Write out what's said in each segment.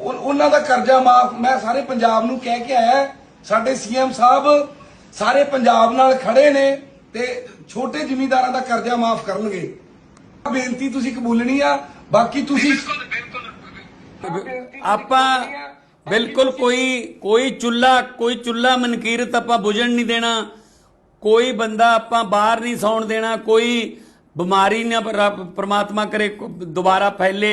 ਉਹਨਾਂ ਦਾ ਕਰਜ਼ਾ ਮਾਫ ਮੈਂ ਸਾਰੇ ਪੰਜਾਬ ਨੂੰ ਕਹਿ ਕੇ ਆਇਆ ਸਾਡੇ ਸੀਐਮ ਸਾਹਿਬ ਸਾਰੇ ਪੰਜਾਬ ਨਾਲ ਖੜੇ ਨੇ ਤੇ ਛੋਟੇ ਜ਼ਿਮੀਂਦਾਰਾਂ ਦਾ ਕਰਜ਼ਾ ਮਾਫ ਕਰਨਗੇ। ਬੇਨਤੀ ਤੁਸੀਂ ਕਬੂਲਣੀ ਆ ਬਾਕੀ ਤੁਸੀਂ ਆਪਾਂ ਬਿਲਕੁਲ ਕੋਈ ਕੋਈ ਚੁੱਲਾ ਕੋਈ ਚੁੱਲਾ ਮਨਕੀਰਤ ਆਪਾਂ ਬੁਝਣ ਨਹੀਂ ਦੇਣਾ। ਕੋਈ ਬੰਦਾ ਆਪਾਂ ਬਾਹਰ ਨਹੀਂ ਸੌਣ ਦੇਣਾ ਕੋਈ ਬਿਮਾਰੀ ਨਾ ਪ੍ਰਮਾਤਮਾ ਕਰੇ ਦੁਬਾਰਾ ਫੈਲੇ।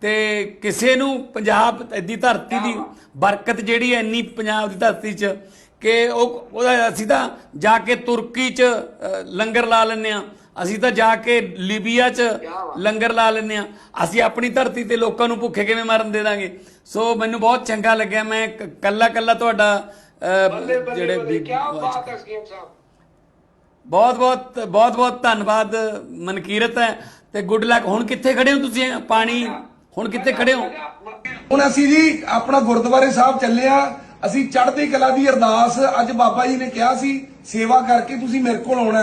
ਤੇ ਕਿਸੇ ਨੂੰ ਪੰਜਾਬ ਦੀ ਧਰਤੀ ਦੀ ਬਰਕਤ ਜਿਹੜੀ ਹੈ ਇੰਨੀ ਪੰਜਾਬ ਦੀ ਧਰਤੀ 'ਚ ਕਿ ਉਹ ਉਹਦਾ ਅਸੀਂ ਤਾਂ ਜਾ ਕੇ ਤੁਰਕੀ 'ਚ ਲੰਗਰ ਲਾ ਲੈਂਦੇ ਆ ਅਸੀਂ ਤਾਂ ਜਾ ਕੇ ਲੀਬੀਆ 'ਚ ਲੰਗਰ ਲਾ ਲੈਂਦੇ ਆ ਅਸੀਂ ਆਪਣੀ ਧਰਤੀ ਤੇ ਲੋਕਾਂ ਨੂੰ ਭੁੱਖੇ ਕਿਵੇਂ ਮਰਨ ਦੇ ਦਾਂਗੇ? ਸੋ ਮੈਨੂੰ ਬਹੁਤ ਚੰਗਾ ਲੱਗਿਆ। ਮੈਂ ਕ- ਕੱਲਾ ਕੱਲਾ ਤੁਹਾਡਾ ਜਿਹੜੇ ਵੀ- ਬਹੁਤ ਬਹੁਤ ਬਹੁਤ ਬਹੁਤ ਧੰਨਵਾਦ ਮਨਕੀਰਤ ਹੈ। ਤੇ ਗੁੱਡ ਲੱਕ। ਹੁਣ ਕਿੱਥੇ ਖੜੇ ਹੋ ਤੁਸੀਂ? ਪਾਣੀ ਹੁਣ ਕਿੱਥੇ ਖੜੇ ਹੋ? ਹੁਣ ਅਸੀਂ ਜੀ ਆਪਣਾ ਗੁਰਦੁਆਰੇ ਸਾਹਿਬ ਚੱਲੇ ਆ। ਅਸੀਂ ਚੜ੍ਹਦੀ ਕਲਾ ਦੀ ਅਰਦਾਸ ਅੱਜ ਬਾਬਾ ਜੀ ਨੇ ਕਿਹਾ ਸੀ, ਸੇਵਾ ਕਰਕੇ ਤੁਸੀਂ ਮੇਰੇ ਕੋਲ ਆਉਣਾ